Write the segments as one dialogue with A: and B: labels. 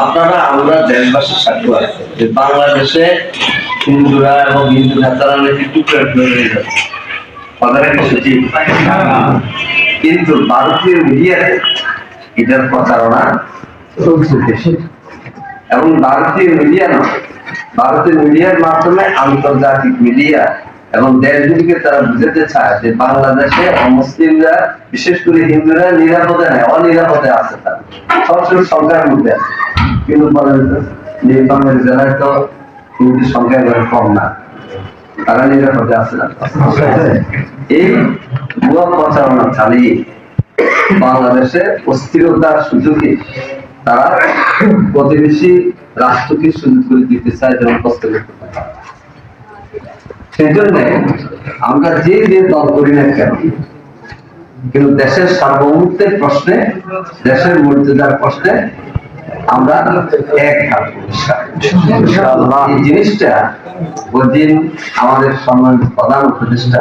A: আপনারা আমরা সাথে আছি। বাংলাদেশে হিন্দুরা এবং হিন্দু নেতারা নাকি? কিন্তু ভারতীয় মিডিয়াতে এটার প্রচারণা চলছে দেশে। এবং ভারতীয় মিডিয়া নয় ভারতীয় মিডিয়ার মাধ্যমে আন্তর্জাতিক মিডিয়া এবং দেশগুলিকে তারা বুঝাতে চায় যে বাংলাদেশে অমুসলিমরা, বিশেষ করে হিন্দুরা নিরাপদে নেয় অনিরাপদে আছে তারা। সবসময় সংখ্যার মধ্যে আছে। কিন্তু জেলায় তো হিন্দুর সংখ্যা কম না। তারা নিরাপদে আছে না। এই ভুয়া প্রচারণা চালিয়ে বাংলাদেশে অস্থিরতার সুযোগে তারা প্রতিবেশী রাষ্ট্রকে সুযোগ করে দিতে চায় যেমন কষ্ট করতে সেই জন্য আমরা যে যে দল করি না কেন কিন্তু দেশের সার্বভৌমত্বের প্রশ্নে দেশের মর্যাদার প্রশ্নে আমরা এক এই জিনিসটা ওই দিন আমাদের সম্মানিত প্রধান উপদেষ্টা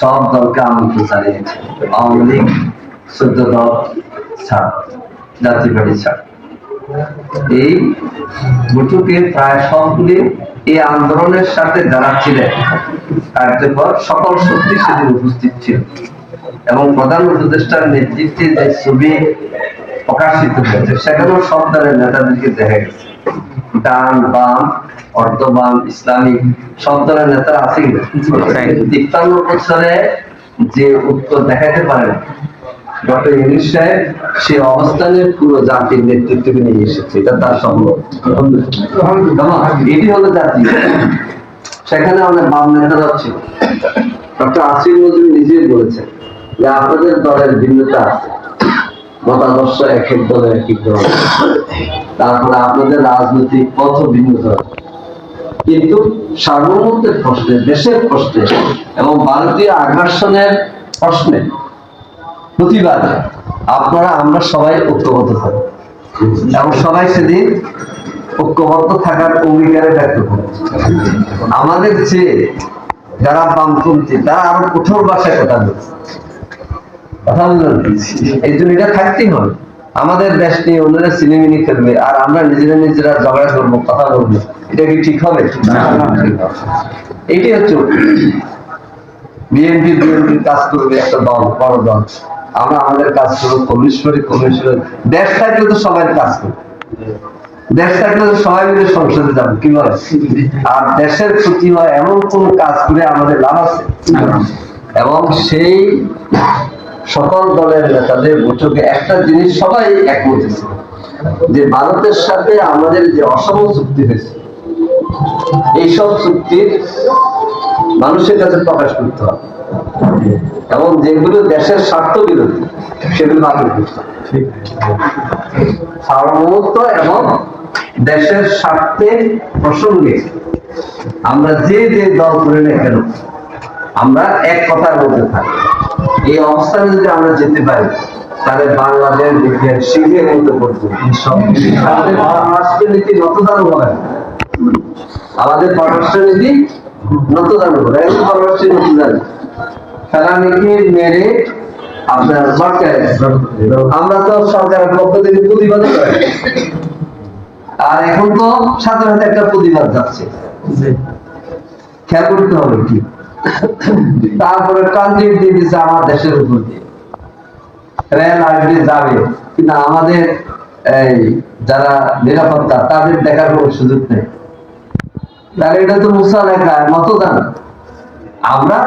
A: সব দলকে আমন্ত্রণ জানিয়েছে। আওয়ামী লীগ চোদ্দ দল ছাড় জাতীয় পার্টি ছাড় এই বৈঠকে প্রায় সবগুলি এই আন্দোলনের সাথে যারা ছিলেন কার্যকর সকল শক্তি সেদিন উপস্থিত ছিল। এবং প্রধান উপদেষ্টার নেতৃত্বে যে ছবি প্রকাশিত হয়েছে সেখানেও সব দলের নেতাদেরকে দেখা গেছে। ডান বাম অর্ধ বাম ইসলামিক সব দলের নেতারা আছে কিনা তিপ্পান্ন বছরে যে উত্তর দেখাতে পারেন যে আপনাদের দলের ভিন্নতা আছে। মতাদর্শ এক এক দলের এক এক দল। তারপরে আপনাদের রাজনৈতিক পথ ভিন্ন কিন্তু সার্বভৌমত্বের প্রশ্নে, দেশের প্রশ্নে এবং ভারতীয় আগ্রাসনের প্রশ্নে প্রতিবাদে আপনারা আমরা সবাই ঐক্যবদ্ধ থাকব। এবং সবাই সেদিন ঐক্যবদ্ধ থাকার অঙ্গীকারে ব্যক্ত করব। আমাদের যে যারা বামপন্থী তারা আরও কঠোর ভাষায় কথা বলছে। কথা বললেন এই জন্য এটা থাকতেই আমাদের দেশ নিয়ে অন্যরা সিনেমিনি খেলবে আর আমরা নিজেরা নিজেরা ঝগড়া করব কথা বলব। এটা কি ঠিক হবে? এইটাই হচ্ছে বিএনপি বিএনপি কাজ করবে একটা দল বড় দল। আমরা আমাদের কাজ করব কমিউনিস্ট করি কমিউনিস্ট করি। দেশ থাকলে তো সবাই কাজ করবে। দেশ থাকলে তো সবাই মিলে সংসদে যাব, কি বলে আর দেশের ক্ষতি হয় এমন কোন কাজ করে আমাদের লাভ আছে? এবং সেই সকল দলের নেতাদের বৈঠকে একটা জিনিস সবাই একমত যে ভারতের সাথে আমাদের যে অসম চুক্তি হয়েছে, এইসব চুক্তির মানুষের কাছে প্রকাশ করতে হবে। এবং যেগুলো দেশের স্বার্থ বিরোধী সেগুলো বাতিল করতে সার্বভৌমত্ব এবং দেশের স্বার্থের প্রসঙ্গে আমরা যে যে দল করে না কেন আমরা এক কথার মধ্যে থাকি। এই অবস্থানে যদি আমরা যেতে পারি তাহলে বাংলাদেশ দেখবেন শিখে মতো করব আমাদের পররাষ্ট্রনীতি নতদান হবে। আমাদের পররাষ্ট্রনীতি নতদান হবে। এখন পররাষ্ট্র নতদান ফেলানিকে মেরে আপনার সরকার আমরা তো সরকারের পক্ষ থেকে প্রতিবাদ করি। আর এখন তো সাথে সাথে একটা প্রতিবাদ যাচ্ছে। খেয়াল করতে হবে কি? তারপরে ট্রানজিট দিয়ে দিচ্ছে আমার দেশের উপর দিয়ে। রেল আসবে যাবে। কিন্তু আমাদের এই যারা নিরাপত্তা তাদের দেখার কোনো সুযোগ নেই। তাহলে এটা তো মুসা লেখা মতদান। আমরা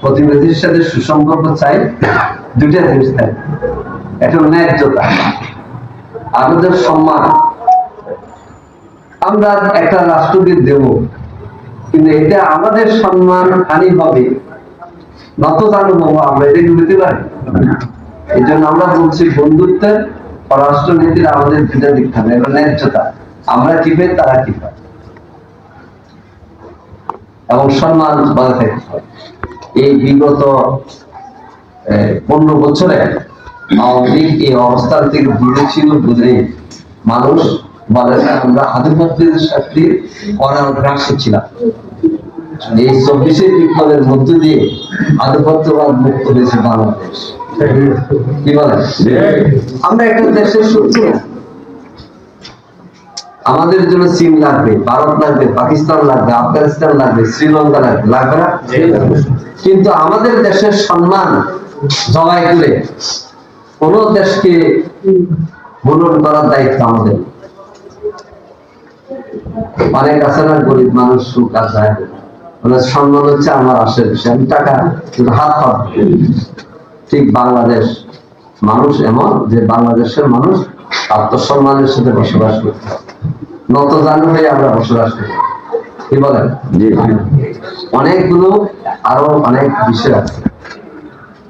A: প্রতিবেদীর সাথে সুসম্পর্ক চাই, দুইটা জিনিস চাই। একটা ন্যায্যতা, আমাদের সম্মান। আমরা একটা রাষ্ট্রকে দেব, কিন্তু এটা আমাদের সম্মান হানি হবে। নতদান হব আমরা, এটা হতে পারি? এই জন্য আমরা বলছি, বন্ধুত্বের পররাষ্ট্র নীতির আমাদের দুটা দিক থাকবে একটা ন্যায্যতা। আমরা কি পাই, তারা কি পায়? এবং সম্মান বজায় থাকতে এই বিগত পনেরো বছরে আওয়ামী লীগ এই অবস্থান থেকে বুঝে মানুষ বলে আমরা আধিপত্যের সাথে অনাগ্রাসী ছিলাম। এই চব্বিশের বিপ্লবের মধ্য দিয়ে আধিপত্যবাদ মুক্ত হয়েছে বাংলাদেশ। কি বলেন? আমরা একটা দেশের না আমাদের জন্য চীন লাগবে ভারত লাগবে পাকিস্তান লাগবে আফগানিস্তান লাগবে শ্রীলঙ্কা লাগবে লাগবে না? কিন্তু আমাদের দেশের সম্মান জবাই করে কোন দেশকে হনন করার দায়িত্ব আমাদের। অনেক আছে না গরিব মানুষ সুখ আর যায় না। ওনার সম্মান হচ্ছে আমার বিষয় আমি টাকা হাত পাবো। ঠিক বাংলাদেশ মানুষ এমন যে বাংলাদেশের মানুষ আত্মসম্মানের সাথে বসবাস করতে হবে। নত জানু হয়ে আমরা বসবাস করি। কি বলেন? অনেকগুলো আরও অনেক বিষয় আছে।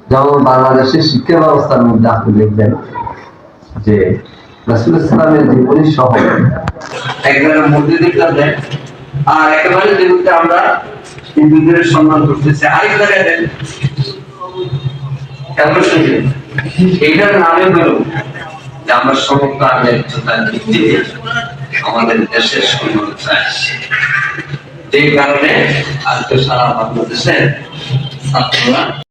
A: যেমন বাংলাদেশের শিক্ষা ব্যবস্থার মধ্যে আপনি দেখবেন যে রাসুল ইসলামের জীবনী সহ
B: একবারে মধ্যে দেখতে আর একেবারে যেগুলোতে আমরা হিন্দুদের সম্মান করতেছি আরেক জায়গায় দেন এইটার নামে হলো আমরা সমস্ত ন্যায্যতার ভিত্তিতে আমাদের দেশের সম্মান চাই যে কারণে আজকে সারা বাংলাদেশের ছাত্ররা